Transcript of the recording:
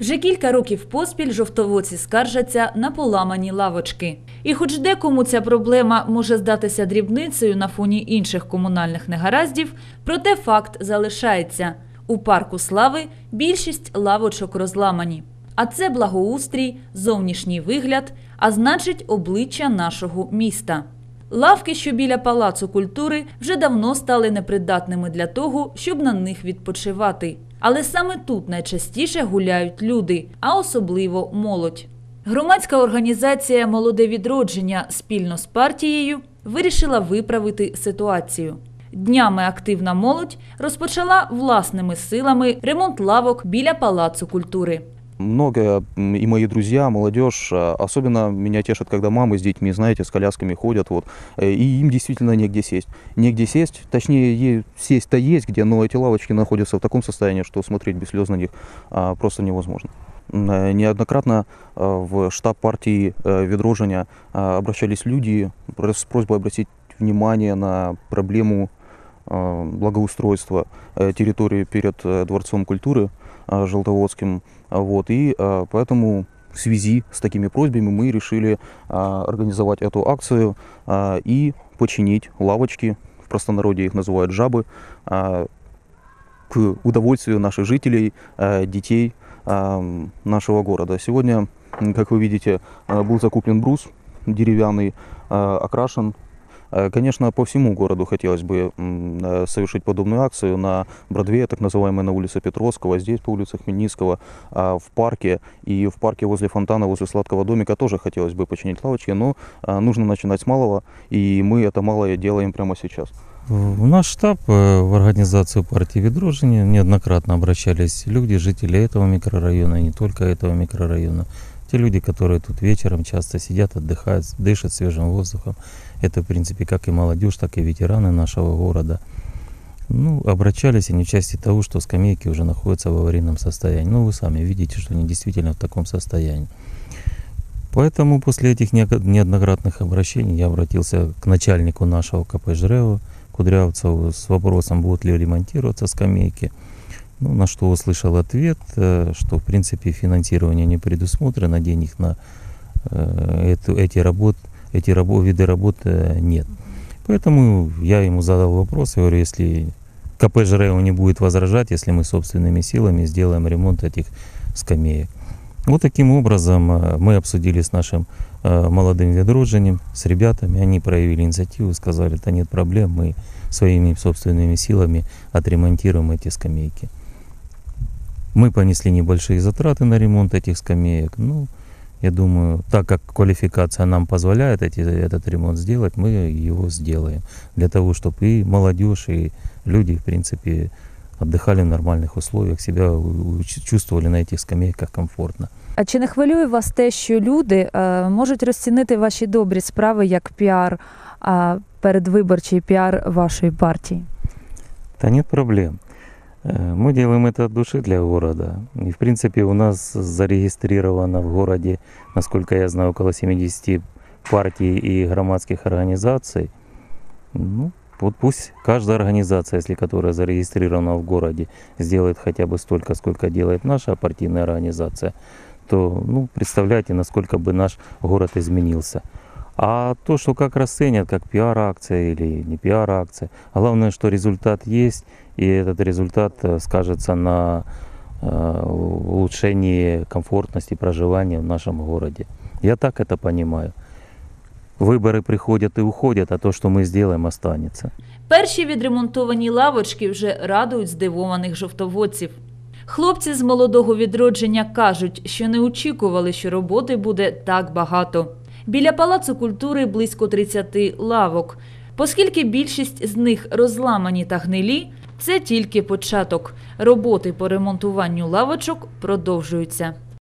Вже кілька років поспіль жовтоводці скаржаться на поламані лавочки. І хоч декому ця проблема може здатися дрібницею на фоні інших комунальних негараздів, проте факт залишається. У парку слави більшість лавочок розламані. А це благоустрій, зовнішній вигляд, а значить обличчя нашого міста. Лавки, що біля палацу культури, вже давно стали непридатними для того, щоб на них відпочивати. Але саме тут найчастіше гуляють люди, а особливо молодь. Громадська організація Молоде відродження спільно з партією вирішила виправити ситуацію. Днями активна молодь розпочала власними силами ремонт лавок біля палацу культури. Много и мои друзья, молодежь, а, особенно меня тешит, когда мамы с детьми, знаете, с колясками ходят, вот, э, и им действительно негде сесть. Негде сесть, точнее, сесть-то есть где, но эти лавочки находятся в таком состоянии, что смотреть без слез на них а, просто невозможно. Э, Неоднократно а, в штаб партии э, Ведрожиня а, обращались люди с просьбой обратить внимание на проблему благоустройства э, территории перед э, Дворцом культуры Желтоводским. А, Вот, и а, поэтому в связи с такими просьбами мы решили а, организовать эту акцию и починить лавочки, в простонародье их называют жабы, к удовольствию наших жителей, детей нашего города. Сегодня, как вы видите, был закуплен брус деревянный, окрашен. Э, Конечно, по всему городу хотелось бы э, совершить подобную акцию на Бродвее, так называемой на улице Петровского, здесь по улице Хмельницкого, а, в парке и в парке возле фонтана, возле сладкого домика тоже хотелось бы починить лавочки, но а, нужно начинать с малого, и мы это малое делаем прямо сейчас. В наш штаб, э, в организацию партии «Відродження» неоднократно обращались люди, жители этого микрорайона, и не только этого микрорайона. Те люди, которые тут вечером часто сидят, отдыхают, дышат свежим воздухом. Это, в принципе, как и молодежь, так и ветераны нашего города. Ну, обращались они в части того, что скамейки уже находятся в аварийном состоянии. Ну, вы сами видите, что они действительно в таком состоянии. Поэтому после этих неоднократных обращений я обратился к начальнику нашего КП Кудрявцеву с вопросом, будут ли ремонтироваться скамейки. Ну, на что услышал ответ, э, что в принципе финансирование не предусмотрено, денег на э, эту, эти, работ, эти рабо, виды работ э, нет. Поэтому я ему задал вопрос, я говорю, если КП «Жрео» не будет возражать, если мы собственными силами сделаем ремонт этих скамеек. Вот таким образом э, мы обсудили с нашим молодым ведроджением, с ребятами. Они проявили инициативу, сказали, да нет проблем, мы своими собственными силами отремонтируем эти скамейки. Мы понесли небольшие затраты на ремонт этих скамеек. Ну, я думаю, так как квалификация нам позволяет эти, этот ремонт сделать, мы его сделаем. Для того, чтобы и молодежь, и люди, в принципе, отдыхали в нормальных условиях, себя у- у- чувствовали на этих скамейках комфортно. А чи не хвилює вас те, що люди е, можуть розцінити ваші добрі справи як піар, а передвиборчий піар вашої партії? Да нет проблем. Э, Мы делаем это от души для города. И, в принципе, у нас зарегистрировано в городе, насколько я знаю, около 70 партий и громадских организаций. Ну, вот пусть каждая организация, если которая зарегистрирована в городе, сделает хотя бы столько, сколько делает наша партийная организация, то, ну, представляете, насколько бы наш город изменился. А то, что как расценят, как пиар-акция или не пиар-акция, главное, что результат есть, и этот результат э, скажется на э, улучшении комфортности проживания в нашем городе. Я так это понимаю. Выборы приходят и уходят, а то, что мы сделаем, останется. Перші відремонтовані лавочки вже радують здивованих жовтоводців. Хлопці з молодого відродження кажуть, що не очікували, що роботи буде так багато. Біля палацу культури близько 30 лавок. Оскільки більшість з них розламані та гнилі, це тільки початок. Роботи по ремонтуванню лавочок продовжуються.